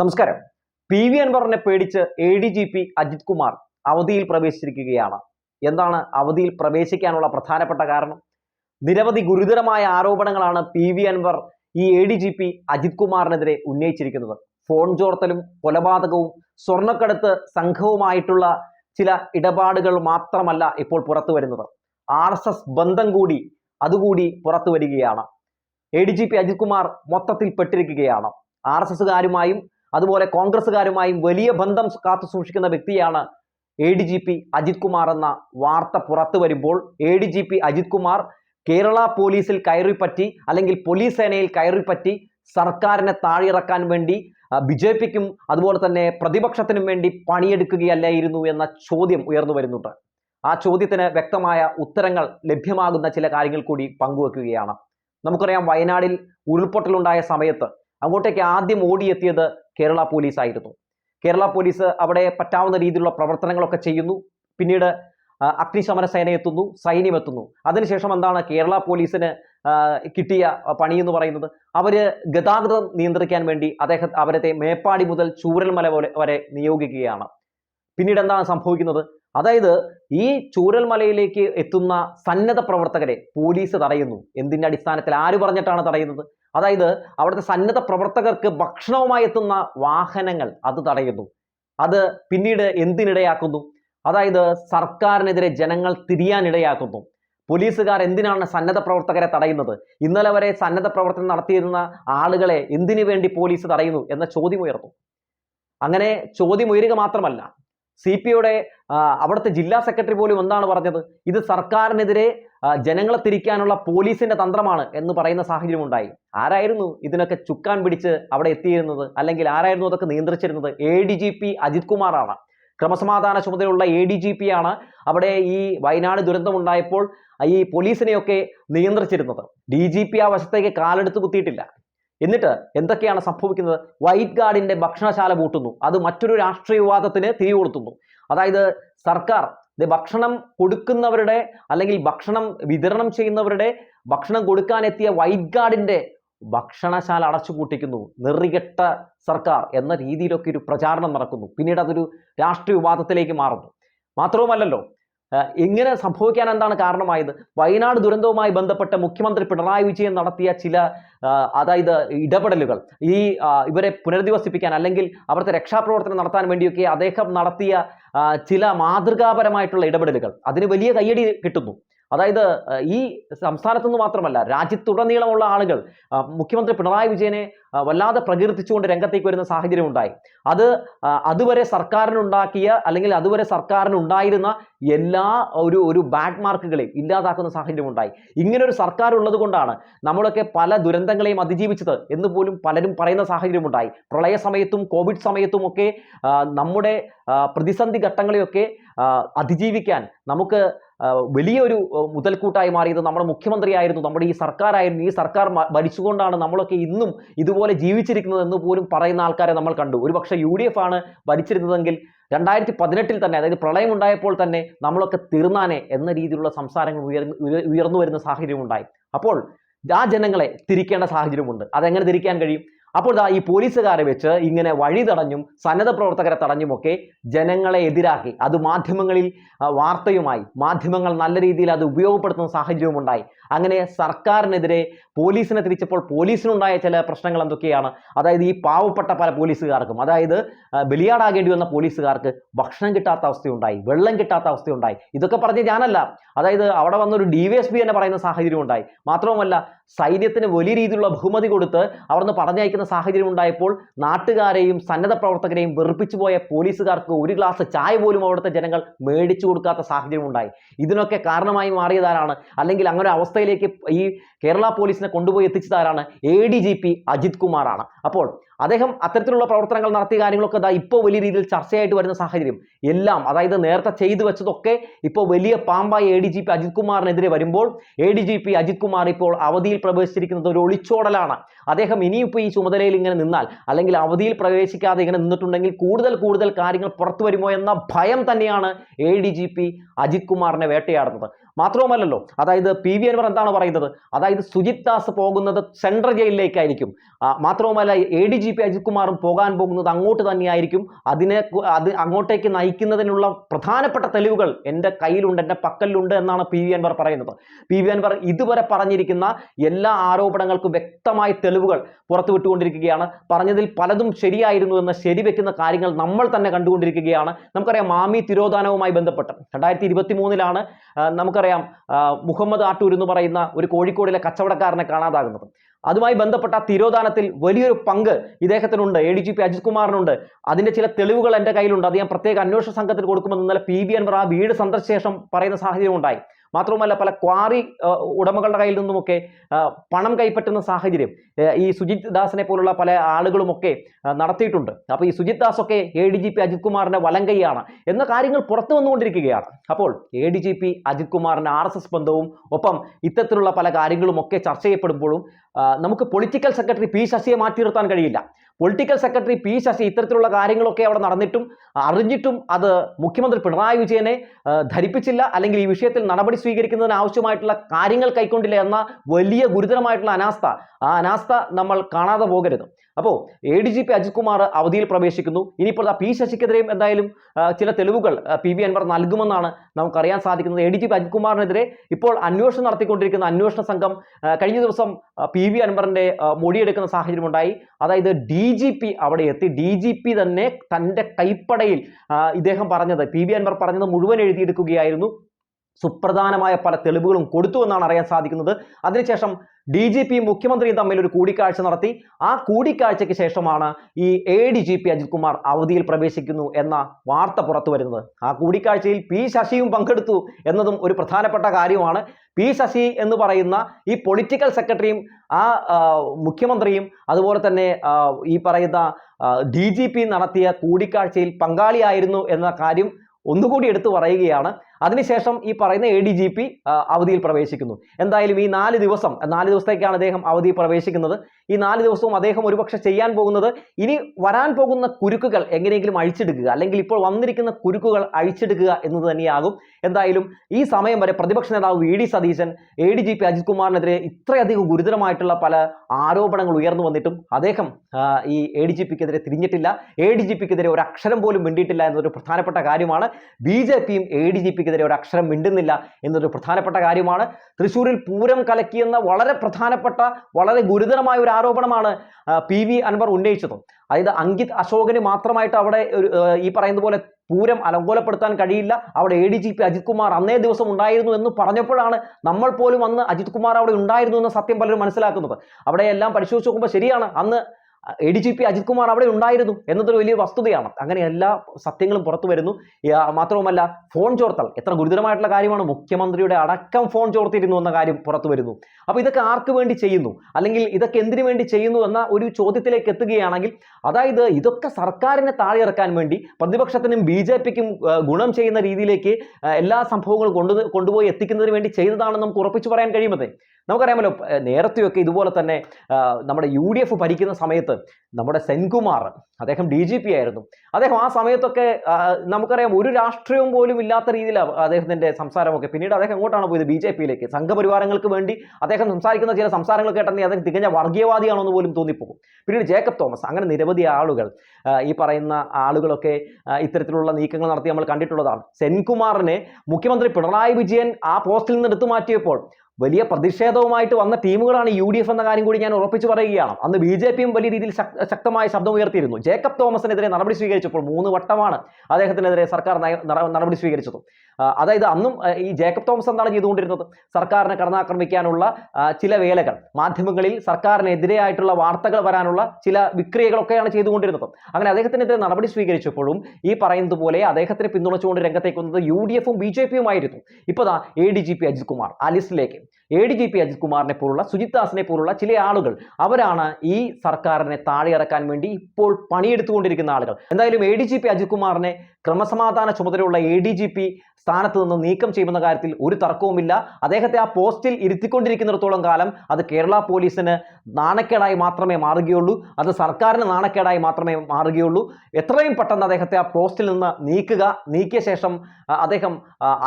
നമസ്കാരം. P V അൻവറിനെ പേടിച്ച് A D G P Ajith Kumar അവധിയിൽ പ്രവേശിച്ചിരിക്കുകയാണ്. എന്താണ് അവധിയിൽ പ്രവേശിക്കാനുള്ള പ്രധാനപ്പെട്ട കാരണം? നിരവധി ഗുരുതരമായ ആരോപണങ്ങളാണ് പി വി അൻവർ ഈ A D G P Ajith കുമാറിനെതിരെ ഉന്നയിച്ചിരിക്കുന്നത്. ഫോൺ ചോർത്തലും കൊലപാതകവും സ്വർണക്കടത്ത് സംഘവുമായിട്ടുള്ള ചില ഇടപാടുകൾ മാത്രമല്ല ഇപ്പോൾ പുറത്തു വരുന്നത്. ആർ എസ് എസ് ബന്ധം കൂടി അതുകൂടി പുറത്തു വരികയാണ്. A D G P Ajith Kumar മൊത്തത്തിൽ പെട്ടിരിക്കുകയാണ്. ആർ എസ് എസുകാരുമായും അതുപോലെ കോൺഗ്രസ്സുകാരുമായും വലിയ ബന്ധം കാത്തു സൂക്ഷിക്കുന്ന വ്യക്തിയാണ് A D G P Ajith Kumar എന്ന വാർത്ത പുറത്തു വരുമ്പോൾ A D G P Ajith Kumar Kerala പോലീസിൽ കയറിപ്പറ്റി അല്ലെങ്കിൽ പോലീസ് സേനയിൽ കയറിപ്പറ്റി സർക്കാരിനെ താഴെയിറക്കാൻ വേണ്ടി ബി ജെ പിക്കും അതുപോലെ തന്നെ പ്രതിപക്ഷത്തിനും വേണ്ടി പണിയെടുക്കുകയല്ലായിരുന്നു എന്ന ചോദ്യം ഉയർന്നു വരുന്നുണ്ട്. ആ ചോദ്യത്തിന് വ്യക്തമായ ഉത്തരങ്ങൾ ലഭ്യമാകുന്ന ചില കാര്യങ്ങൾ കൂടി പങ്കുവെക്കുകയാണ്. നമുക്കറിയാം വയനാടിൽ ഉരുൾപൊട്ടലുണ്ടായ സമയത്ത് അങ്ങോട്ടേക്ക് ആദ്യം ഓടിയെത്തിയത് കേരള പോലീസ് ആയിരുന്നു കേരള പോലീസ് അവിടെ പറ്റാവുന്ന രീതിയിലുള്ള പ്രവർത്തനങ്ങളൊക്കെ ചെയ്യുന്നു. പിന്നീട് അഗ്നിശമന സേന എത്തുന്നു സൈന്യം എത്തുന്നു. അതിനുശേഷം എന്താണ് കേരള പോലീസിന് കിട്ടിയ പണി എന്ന് പറയുന്നത്? അവർ ഗതാഗതം നിയന്ത്രിക്കാൻ വേണ്ടി അദ്ദേഹം അവരത്തെ മേപ്പാടി മുതൽ ചൂരൽമല പോലെ വരെ നിയോഗിക്കുകയാണ്. പിന്നീട് എന്താണ് സംഭവിക്കുന്നത്? അതായത് ഈ ചൂരൽമലയിലേക്ക് എത്തുന്ന സന്നദ്ധ പ്രവർത്തകരെ പോലീസ് തടയുന്നു. എന്തിന്റെ അടിസ്ഥാനത്തിൽ? ആര് പറഞ്ഞിട്ടാണ് തടയുന്നത്? അതായത് അവിടുത്തെ സന്നദ്ധ പ്രവർത്തകർക്ക് ഭക്ഷണവുമായി എത്തുന്ന വാഹനങ്ങൾ അത് തടയുന്നു. അത് പിന്നീട് എന്തിനിടയാക്കുന്നു? അതായത് സർക്കാരിനെതിരെ ജനങ്ങൾ തിരിയാനിടയാക്കുന്നു. പോലീസുകാർ എന്തിനാണ് സന്നദ്ധ പ്രവർത്തകരെ തടയുന്നത്? ഇന്നലെ വരെ സന്നദ്ധ പ്രവർത്തനം നടത്തിയിരുന്ന ആളുകളെ എന്തിനു വേണ്ടി പോലീസ് തടയുന്നു എന്ന ചോദ്യം ഉയർന്നു. അങ്ങനെ ചോദ്യം ഉയരുക മാത്രമല്ല സി പി യുടെ അവിടുത്തെ ജില്ലാ സെക്രട്ടറി പോലും എന്താണ് പറഞ്ഞത്? ഇത് സർക്കാരിനെതിരെ ജനങ്ങളെ തിരിക്കാനുള്ള പോലീസിന്റെ തന്ത്രമാണ് എന്ന് പറയുന്ന സാഹചര്യം ഉണ്ടായി. ആരായിരുന്നു ഇതിനൊക്കെ ചുക്കാൻ പിടിച്ച് അവിടെ എത്തിയിരുന്നത്? അല്ലെങ്കിൽ ആരായിരുന്നു അതൊക്കെ നിയന്ത്രിച്ചിരുന്നത്? A D G P Ajith കുമാറാണ്. ക്രമസമാധാന ചുമതലയുള്ള എ ഡി ജി പി ആണ് അവിടെ ഈ വയനാട് ദുരന്തമുണ്ടായപ്പോൾ ഈ പോലീസിനെയൊക്കെ നിയന്ത്രിച്ചിരുന്നത്. ഡി ജി പി ആ വശത്തേക്ക് കാലെടുത്ത് കുത്തിയിട്ടില്ല. എന്നിട്ട് എന്തൊക്കെയാണ് സംഭവിക്കുന്നത്? വൈറ്റ് ഗാർഡിന്റെ ഭക്ഷണശാല പൂട്ടുന്നു. അത് മറ്റൊരു രാഷ്ട്രീയ വിവാദത്തിന് തിരികൊളുത്തുന്നു. അതായത് സർക്കാർ ദേ ഭക്ഷണം കൊടുക്കുന്നവരുടെ അല്ലെങ്കിൽ ഭക്ഷണം വിതരണം ചെയ്യുന്നവരുടെ ഭക്ഷണം കൊടുക്കാൻ കൊടുക്കാനെത്തിയ വൈറ്റ് ഗാർഡിന്റെ ഭക്ഷണശാല അടച്ചുപൂട്ടിക്കുന്നു. നെറികെട്ട സർക്കാർ എന്ന രീതിയിലൊക്കെ ഒരു പ്രചാരണം നടക്കുന്നു. പിന്നീട് അതൊരു രാഷ്ട്രീയ വിവാദത്തിലേക്ക് മാറുന്നു. മാത്രവുമല്ലല്ലോ ഇങ്ങനെ സംഭവിക്കാൻ എന്താണ് കാരണമായത്? വയനാട് ദുരന്തവുമായി ബന്ധപ്പെട്ട് മുഖ്യമന്ത്രി പിണറായി വിജയൻ നടത്തിയ ചില അതായത് ഇടപെടലുകൾ ഈ ഇവരെ പുനരധിവസിപ്പിക്കാൻ അല്ലെങ്കിൽ അവിടുത്തെ രക്ഷാപ്രവർത്തനം നടത്താൻ വേണ്ടിയൊക്കെ അദ്ദേഹം നടത്തിയ ചില മാതൃകാപരമായിട്ടുള്ള ഇടപെടലുകൾ. അതിന് വലിയ കയ്യടി കിട്ടുന്നു. അതായത് ഈ സംസ്ഥാനത്തു നിന്ന് മാത്രമല്ല രാജ്യത്തുടനീളമുള്ള ആളുകൾ മുഖ്യമന്ത്രി പിണറായി വിജയനെ വല്ലാതെ പ്രകീർത്തിച്ചുകൊണ്ട് രംഗത്തേക്ക് വരുന്ന സാഹചര്യം ഉണ്ടായി. അത് അതുവരെ സർക്കാരിനുണ്ടാക്കിയ അല്ലെങ്കിൽ അതുവരെ സർക്കാരിനുണ്ടായിരുന്ന എല്ലാ ഒരു ഒരു ബാഡ് മാർക്കുകളെയും ഇല്ലാതാക്കുന്ന സാഹചര്യം ഉണ്ടായി. ഇങ്ങനെ ഒരു സർക്കാർ ഉള്ളത് കൊണ്ടാണ് നമ്മളൊക്കെ പല ദുരന്തങ്ങളെയും അതിജീവിച്ചത് എന്ന് പോലും പലരും പറയുന്ന സാഹചര്യം ഉണ്ടായി. പ്രളയ സമയത്തും കോവിഡ് സമയത്തും ഒക്കെ നമ്മുടെ പ്രതിസന്ധി ഘട്ടങ്ങളെയൊക്കെ അതിജീവിക്കാൻ നമുക്ക് വലിയൊരു മുതൽക്കൂട്ടായി മാറിയത് നമ്മുടെ മുഖ്യമന്ത്രിയായിരുന്നു നമ്മുടെ ഈ സർക്കാരായിരുന്നു. ഈ സർക്കാർ ഭരിച്ചുകൊണ്ടാണ് നമ്മളൊക്കെ ഇന്നും ഇതുപോലെ ജീവിച്ചിരിക്കുന്നത് എന്ന് പോലും പറയുന്ന ആൾക്കാരെ നമ്മൾ കണ്ടു. ഒരുപക്ഷെ യു ഡി എഫ് ആണ് ഭരിച്ചിരുന്നതെങ്കിൽ രണ്ടായിരത്തി പതിനെട്ടിൽ തന്നെ അതായത് പ്രളയം ഉണ്ടായപ്പോൾ തന്നെ നമ്മളൊക്കെ തീർന്നാനെ എന്ന രീതിയിലുള്ള സംസാരങ്ങൾ ഉയർന്നു ഉയർന്നു വരുന്ന സാഹചര്യം ഉണ്ടായി അപ്പോൾ ആ ജനങ്ങളെ തിരിക്കേണ്ട സാഹചര്യമുണ്ട്. അതെങ്ങനെ തിരിക്കാൻ കഴിയും? അപ്പോൾ ദാ ഈ പോലീസുകാരെ വെച്ച് ഇങ്ങനെ വഴി തടഞ്ഞും സന്നദ്ധ പ്രവർത്തകരെ തടഞ്ഞുമൊക്കെ ജനങ്ങളെ എതിരാക്കി. അത് മാധ്യമങ്ങളിൽ വാർത്തയുമായി മാധ്യമങ്ങൾ നല്ല രീതിയിൽ അത് ഉപയോഗപ്പെടുത്തുന്ന സാഹചര്യവും ഉണ്ടായി. അങ്ങനെ സർക്കാരിനെതിരെ പോലീസിനെ തിരിച്ചപ്പോൾ പോലീസിനുണ്ടായ ചില പ്രശ്നങ്ങൾ എന്തൊക്കെയാണ്? അതായത് ഈ പാവപ്പെട്ട പല പോലീസുകാർക്കും അതായത് ബലിയാടാകേണ്ടി വന്ന പോലീസുകാർക്ക് ഭക്ഷണം കിട്ടാത്ത അവസ്ഥയുണ്ടായി വെള്ളം കിട്ടാത്ത അവസ്ഥയുണ്ടായി. ഇതൊക്കെ പറഞ്ഞ് ഞാനല്ല. അതായത് അവിടെ വന്നൊരു ഡി വി എസ് പി തന്നെ പറയുന്ന സാഹചര്യം ഉണ്ടായി മാത്രവുമല്ല സൈന്യത്തിന് വലിയ രീതിയിലുള്ള ബഹുമതി കൊടുത്ത് അവിടുന്ന് പറഞ്ഞയക്കുന്ന സാഹചര്യം ഉണ്ടായപ്പോൾ നാട്ടുകാരെയും സന്നദ്ധ പ്രവർത്തകരെയും വെറുപ്പിച്ചു പോയ പോലീസുകാർക്ക് ഒരു ഗ്ലാസ് ചായ പോലും അവിടുത്തെ ജനങ്ങൾ മേടിച്ചു കൊടുക്കാത്ത സാഹചര്യം ഉണ്ടായി. ഇതിനൊക്കെ കാരണമായി മാറിയതാരാണ് അല്ലെങ്കിൽ അങ്ങനെ അവസ്ഥയിലേക്ക് ഈ കേരള പോലീസിനെ കൊണ്ടുപോയി എത്തിച്ചതാരാണ് A D G P Ajith കുമാറാണ്. അപ്പോൾ അദ്ദേഹം അത്തരത്തിലുള്ള പ്രവർത്തനങ്ങൾ നടത്തിയ കാര്യങ്ങളൊക്കെ ഇതാ ഇപ്പോൾ വലിയ രീതിയിൽ ചർച്ചയായിട്ട് വരുന്ന സാഹചര്യം. എല്ലാം അതായത് നേരത്തെ ചെയ്തു വെച്ചതൊക്കെ ഇപ്പോൾ വലിയ പാമ്പായ A D G P Ajith കുമാറിനെതിരെ വരുമ്പോൾ A D G P Ajith Kumar ഇപ്പോൾ അവധിയിൽ പ്രവേശിച്ചിരിക്കുന്നത് ഒരു ഒളിച്ചോടലാണ്. അദ്ദേഹം ഇനിയിപ്പോൾ ഈ ചുമതലയിൽ ഇങ്ങനെ നിന്നാൽ അല്ലെങ്കിൽ അവധിയിൽ പ്രവേശിക്കാതെ ഇങ്ങനെ നിന്നിട്ടുണ്ടെങ്കിൽ കൂടുതൽ കൂടുതൽ കാര്യങ്ങൾ പുറത്തു വരുമോ എന്ന ഭയം തന്നെയാണ് A D G P Ajith കുമാറിനെ വേട്ടയാടുന്നത്. മാത്രവുമല്ലല്ലോ. അതായത് പി വി അൻവർ എന്താണ് പറയുന്നത്? അതായത് സുജിത് ദാസ് പോകുന്നത് സെൻട്രൽ ജയിലിലേക്കായിരിക്കും. മാത്രവുമല്ല A D G P Ajith കുമാറും പോകാൻ പോകുന്നത് അങ്ങോട്ട് തന്നെയായിരിക്കും. അതിനെ അത് അങ്ങോട്ടേക്ക് നയിക്കുന്നതിനുള്ള പ്രധാനപ്പെട്ട തെളിവുകൾ എന്റെ കയ്യിലുണ്ട് എന്റെ പക്കലിലുണ്ട് എന്നാണ് പി വി അൻവർ പറയുന്നത്. പി വി അൻവർ ഇതുവരെ പറഞ്ഞിരിക്കുന്ന എല്ലാ ആരോപണങ്ങൾക്കും വ്യക്തമായ തെളിവുകൾ പുറത്തുവിട്ടുകൊണ്ടിരിക്കുകയാണ് പറഞ്ഞതിൽ പലതും ശരിയായിരുന്നു എന്ന് ശരിവെക്കുന്ന കാര്യങ്ങൾ നമ്മൾ തന്നെ കണ്ടുകൊണ്ടിരിക്കുകയാണ്. നമുക്കറിയാം മാമി തിരോധാനവുമായി ബന്ധപ്പെട്ട്. രണ്ടായിരത്തി ഇരുപത്തി മൂന്നിലാണ് നമുക്കറിയാം ആ, മുഹമ്മദ് ആട്ടൂർ എന്ന് പറയുന്ന ഒരു കോഴിക്കോടിലെ കച്ചവടക്കാരനെ കാണാതാകുന്നത്. അതുമായി ബന്ധപ്പെട്ട തിരോധാനത്തിൽ വലിയൊരു പങ്ക് ഇദ്ദേഹത്തിനുണ്ട്. A D G P Ajith കുമാറിനുണ്ട്. അതിന്റെ ചില തെളിവുകൾ എന്റെ കയ്യിലുണ്ട്. അത് ഞാൻ പ്രത്യേക അന്വേഷണ സംഘത്തിന് കൊടുക്കുമെന്ന് ഇന്നലെ പി ബി അൻവർ ആ വീട് സന്ദർശിച്ച ശേഷം പറയുന്ന സാഹചര്യം ഉണ്ടായി. മാത്രവുമല്ല പല ക്വാറി ഉടമകളുടെ കയ്യിൽ നിന്നുമൊക്കെ പണം കൈപ്പറ്റുന്ന സാഹചര്യം ഈ സുജിത് ദാസിനെ പോലുള്ള പല ആളുകളുമൊക്കെ നടത്തിയിട്ടുണ്ട്. അപ്പോൾ ഈ സുജിത് ദാസ് ഒക്കെ A D G P Ajith കുമാറിന്റെ വലം കൈയാണ് എന്ന കാര്യങ്ങൾ പുറത്തു വന്നുകൊണ്ടിരിക്കുകയാണ്. അപ്പോൾ A D G P Ajith കുമാറിന്റെ ആർ എസ് എസ് ബന്ധവും ഒപ്പം ഇത്തരത്തിലുള്ള പല കാര്യങ്ങളുമൊക്കെ ചർച്ച ചെയ്യപ്പെടുമ്പോഴും നമുക്ക് പൊളിറ്റിക്കൽ സെക്രട്ടറി പി ശശിയെ മാറ്റി നിർത്താൻ കഴിയില്ല. പൊളിറ്റിക്കൽ സെക്രട്ടറി പി ശശി ഇത്തരത്തിലുള്ള കാര്യങ്ങളൊക്കെ അവിടെ നടന്നിട്ടും അറിഞ്ഞിട്ടും അത് മുഖ്യമന്ത്രി പിണറായി വിജയനെ ധരിപ്പിച്ചില്ല അല്ലെങ്കിൽ ഈ വിഷയത്തിൽ നടപടി സ്വീകരിക്കുന്നതിന് ആവശ്യമായിട്ടുള്ള കാര്യങ്ങൾ കൈക്കൊണ്ടില്ല എന്ന വലിയ ഗുരുതരമായിട്ടുള്ള അനാസ്ഥ. ആ അനാസ്ഥ നമ്മൾ കാണാതെ പോകരുത്. അപ്പോൾ A D G P Ajith Kumar അവധിയിൽ പ്രവേശിക്കുന്നു. ഇനിയിപ്പോൾ ആ പി ശശിക്കെതിരെയും എന്തായാലും ചില തെളിവുകൾ പി വി അൻവർ നൽകുമെന്നാണ് നമുക്കറിയാൻ സാധിക്കുന്നത്. A D G P Ajith കുമാറിനെതിരെ ഇപ്പോൾ അന്വേഷണം നടത്തിക്കൊണ്ടിരിക്കുന്ന അന്വേഷണ സംഘം കഴിഞ്ഞ ദിവസം പി വി അൻവറിന്റെ ആ, മൊഴിയെടുക്കുന്ന സാഹചര്യമുണ്ടായി. അതായത് ഡി ജി പി അവിടെ എത്തി. ഡി ജി പി തന്നെ തന്റെ കൈപ്പടയിൽ ഇദ്ദേഹം പറഞ്ഞത് പി വി അൻവർ പറഞ്ഞത് മുഴുവൻ എഴുതിയെടുക്കുകയായിരുന്നു. സുപ്രധാനമായ പല തെളിവുകളും കൊടുത്തു എന്നാണ് അറിയാൻ സാധിക്കുന്നത്. അതിനുശേഷം ഡി ജി പിയും മുഖ്യമന്ത്രിയും തമ്മിൽ ഒരു കൂടിക്കാഴ്ച നടത്തി. ആ കൂടിക്കാഴ്ചയ്ക്ക് ശേഷമാണ് ഈ A D G P Ajith Kumar അവധിയിൽ പ്രവേശിക്കുന്നു എന്ന വാർത്ത പുറത്തു വരുന്നത്. ആ കൂടിക്കാഴ്ചയിൽ പി ശശിയും പങ്കെടുത്തു എന്നതും ഒരു പ്രധാനപ്പെട്ട കാര്യമാണ്. പി ശശി എന്ന് പറയുന്ന ഈ പൊളിറ്റിക്കൽ സെക്രട്ടറിയും ആ മുഖ്യമന്ത്രിയും അതുപോലെ തന്നെ ഈ പറയുന്ന ഡി ജി പി നടത്തിയ കൂടിക്കാഴ്ചയിൽ പങ്കാളിയായിരുന്നു എന്ന കാര്യം ഒന്നുകൂടി എടുത്തു പറയുകയാണ്. അതിനുശേഷം ഈ പറയുന്ന എ ഡി ജി പി അവധിയിൽ പ്രവേശിക്കുന്നു. എന്തായാലും ഈ നാല് ദിവസം നാല് ദിവസത്തേക്കാണ് അദ്ദേഹം അവധിയിൽ പ്രവേശിക്കുന്നത്. ഈ നാല് ദിവസവും അദ്ദേഹം ഒരുപക്ഷെ ചെയ്യാൻ പോകുന്നത് ഇനി വരാൻ പോകുന്ന കുരുക്കുകൾ എങ്ങനെയെങ്കിലും അഴിച്ചെടുക്കുക അല്ലെങ്കിൽ ഇപ്പോൾ വന്നിരിക്കുന്ന കുരുക്കുകൾ അഴിച്ചെടുക്കുക എന്നത് തന്നെയാകും. എന്തായാലും ഈ സമയം വരെ പ്രതിപക്ഷ നേതാവ് V D Satheesan A D G P Ajith കുമാറിനെതിരെ ഇത്രയധികം ഗുരുതരമായിട്ടുള്ള പല ആരോപണങ്ങൾ ഉയർന്നു വന്നിട്ടും അദ്ദേഹം ഈ എ ഡി ജി പിക്കെതിരെ തിരിഞ്ഞിട്ടില്ല. എ ഡി ജി പിക്കെതിരെ ഒരു അക്ഷരം പോലും മിണ്ടിയിട്ടില്ല എന്നൊരു പ്രധാനപ്പെട്ട കാര്യമാണ്. ബി ജെ പിയും എ ഡി ജി പിക്കെതിരെ ഒരു അക്ഷരം മിണ്ടുന്നില്ല എന്നൊരു പ്രധാനപ്പെട്ട കാര്യമാണ്. തൃശ്ശൂരിൽ പൂരം കലക്കിയെന്ന വളരെ പ്രധാനപ്പെട്ട വളരെ ഗുരുതരമായ ഒരു ആരോപണമാണ് പി വി അൻവർ ഉന്നയിച്ചത്. അതായത് അങ്കിത് അശോകന് മാത്രമായിട്ട് അവിടെ ഒരു ഈ പറയുന്ന പോലെ പൂരം അലങ്കോലപ്പെടുത്താൻ കഴിയില്ല. അവിടെ A D G P Ajith Kumar അന്നേ ദിവസം ഉണ്ടായിരുന്നു എന്ന് പറഞ്ഞപ്പോഴാണ് നമ്മൾ പോലും അന്ന് അജിത് കുമാർ അവിടെ ഉണ്ടായിരുന്നു എന്ന് സത്യം പലരും മനസ്സിലാക്കുന്നത്. അവിടെ എല്ലാം പരിശോധിച്ച് നോക്കുമ്പോൾ ശരിയാണ്. അന്ന് A D G P Ajith Kumar അവിടെ ഉണ്ടായിരുന്നു എന്നതൊരു വലിയ വസ്തുതയാണ്. അങ്ങനെ എല്ലാ സത്യങ്ങളും പുറത്തു വരുന്നു. മാത്രവുമല്ല ഫോൺ ചോർത്തൽ എത്ര ഗുരുതരമായിട്ടുള്ള കാര്യമാണ്. മുഖ്യമന്ത്രിയുടെ അടക്കം ഫോൺ ചോർത്തിരുന്നു എന്ന കാര്യം പുറത്തു വരുന്നു. അപ്പോൾ ഇതൊക്കെ ആർക്ക് വേണ്ടി ചെയ്യുന്നു? അല്ലെങ്കിൽ ഇതൊക്കെ എന്തിനു വേണ്ടി ചെയ്യുന്നു എന്ന ഒരു ചോദ്യത്തിലേക്ക് എത്തുകയാണെങ്കിൽ അതായത് ഇതൊക്കെ സർക്കാരിനെ താഴെ ഇറക്കാൻ വേണ്ടി പ്രതിപക്ഷത്തിനും ബി ജെ പിക്കും ഗുണം ചെയ്യുന്ന രീതിയിലേക്ക് എല്ലാ സംഭവങ്ങളും കൊണ്ടു കൊണ്ടുപോയി എത്തിക്കുന്നതിന് വേണ്ടി ചെയ്തതാണെന്ന് നമുക്ക് ഉറപ്പിച്ചു പറയാൻ കഴിയുമത്? നമുക്കറിയാമല്ലോ നേരത്തെയൊക്കെ ഇതുപോലെ തന്നെ നമ്മുടെ യു ഡി എഫ് ഭരിക്കുന്ന സമയത്ത് നമ്മുടെ സെൻകുമാർ അദ്ദേഹം ഡി ജി പി ആയിരുന്നു. അദ്ദേഹം ആ സമയത്തൊക്കെ നമുക്കറിയാം ഒരു രാഷ്ട്രീയവും പോലും ഇല്ലാത്ത രീതിയിലാണ് അദ്ദേഹത്തിന്റെ സംസാരമൊക്കെ. പിന്നീട് അദ്ദേഹം എങ്ങോട്ടാണ് പോയത്? ബി ജെ പിയിലേക്ക്. സംഘപരിവാരങ്ങൾക്ക് വേണ്ടി അദ്ദേഹം സംസാരിക്കുന്ന ചില സംസാരങ്ങൾ കേട്ടെങ്കിൽ അദ്ദേഹം തികഞ്ഞ വർഗീയവാദിയാണെന്ന് പോലും തോന്നിപ്പോകും. പിന്നീട് ജേക്കബ് തോമസ് അങ്ങനെ നിരവധി ആളുകൾ ഈ പറയുന്ന ആളുകളൊക്കെ ഇത്തരത്തിലുള്ള നീക്കങ്ങൾ നടത്തി നമ്മൾ കണ്ടിട്ടുള്ളതാണ്. സെൻകുമാറിനെ മുഖ്യമന്ത്രി പിണറായി വിജയൻ ആ പോസ്റ്റിൽ നിന്ന് എടുത്തു മാറ്റിയപ്പോൾ വലിയ പ്രതിഷേധവുമായിട്ട് വന്ന ടീമുകളാണ് യു ഡി എഫ് എന്ന കാര്യം കൂടി ഞാൻ ഉറപ്പിച്ചു പറയുകയാണ്. അന്ന് ബി ജെ പിയും വലിയ രീതിയിൽ ശക്തമായ ശബ്ദം ഉയർത്തിയിരുന്നു. ജേക്കബ് തോമസിനെതിരെ നടപടി സ്വീകരിച്ചപ്പോൾ മൂന്ന് വട്ടമാണ് അദ്ദേഹത്തിനെതിരെ സർക്കാർ നടപടി സ്വീകരിച്ചത്. അതായത് അന്നും ഈ ജേക്കബ് തോമസ് എന്താണ് ചെയ്തുകൊണ്ടിരുന്നത്? സർക്കാരിനെ കടന്നാക്രമിക്കാനുള്ള ചില വേലകൾ. മാധ്യമങ്ങളിൽ സർക്കാരിനെതിരെയായിട്ടുള്ള വാർത്തകൾ വരാനുള്ള ചില വിക്രിയകളൊക്കെയാണ് ചെയ്തുകൊണ്ടിരുന്നത്. അങ്ങനെ അദ്ദേഹത്തിനെതിരെ നടപടി സ്വീകരിച്ചപ്പോഴും ഈ പറയുന്നത് പോലെ അദ്ദേഹത്തിനെ പിന്തുണച്ചുകൊണ്ട് രംഗത്തേക്ക് വന്നത് യു ഡി എഫും ബി ജെ പിയുമായിരുന്നു. ഇപ്പോൾ A D G P Ajith Kumar ആ ലിസ്റ്റിലേക്ക്. A D G P Ajith കുമാറിനെ പോലുള്ള സുജിത് ദാസിനെ പോലുള്ള ചില ആളുകൾ അവരാണ് ഈ സർക്കാരിനെ താഴെ ഇറക്കാൻ വേണ്ടി ഇപ്പോൾ പണിയെടുത്തുകൊണ്ടിരിക്കുന്ന ആളുകൾ. എന്തായാലും A D G P Ajith കുമാറിനെ ക്രമസമാധാന ചുമതലയുള്ള എ ഡി ജി പി സ്ഥാനത്ത് നിന്ന് നീക്കം ചെയ്യുമെന്ന കാര്യത്തിൽ ഒരു തർക്കവുമില്ല. അദ്ദേഹത്തെ ആ പോസ്റ്റിൽ ഇരുത്തിക്കൊണ്ടിരിക്കുന്നിടത്തോളം കാലം അത് കേരള പോലീസിന് നാണക്കേടായി മാത്രമേ മാറുകയുള്ളൂ. അത് സർക്കാരിന് നാണക്കേടായി മാത്രമേ മാറുകയുള്ളൂ. എത്രയും പെട്ടെന്ന് അദ്ദേഹത്തെ ആ പോസ്റ്റിൽ നിന്ന് നീക്കുക നീക്കിയ ശേഷം അദ്ദേഹം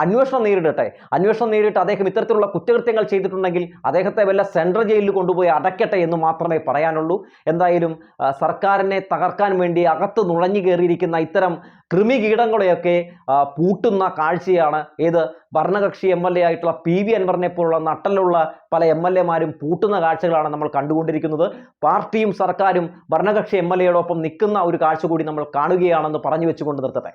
അന്വേഷണം നേരിടട്ടെ. അന്വേഷണം നേരിട്ട് അദ്ദേഹം ഇത്തരത്തിലുള്ള കുറ്റകൃത്യങ്ങൾ ചെയ്തിട്ടുണ്ടെങ്കിൽ അദ്ദേഹത്തെ വല്ല സെൻട്രൽ ജയിലിൽ കൊണ്ടുപോയി അടയ്ക്കട്ടെ എന്ന് മാത്രമേ പറയാനുള്ളൂ. എന്തായാലും സർക്കാരിനെ തകർക്കാൻ വേണ്ടി അകത്ത് നുഴഞ്ഞു കയറിയിരിക്കുന്ന ഇത്തരം കൃമികീടങ്ങളെയൊക്കെ പൂട്ടുന്ന കാഴ്ചയാണ്. ഏത് ഭരണകക്ഷി എം എൽ എ ആയിട്ടുള്ള പി വി അൻവറിനെ പോലുള്ള നട്ടലുള്ള പല എം എൽ എമാരും പൂട്ടുന്ന കാഴ്ചകളാണ് നമ്മൾ കണ്ടുകൊണ്ടിരിക്കുന്നത്. പാർട്ടിയും സർക്കാരും ഭരണകക്ഷി എം എൽ എയോടൊപ്പം നിൽക്കുന്ന ഒരു കാഴ്ച കൂടി നമ്മൾ കാണുകയാണെന്ന് പറഞ്ഞു വെച്ചുകൊണ്ട് നിർത്തട്ടെ.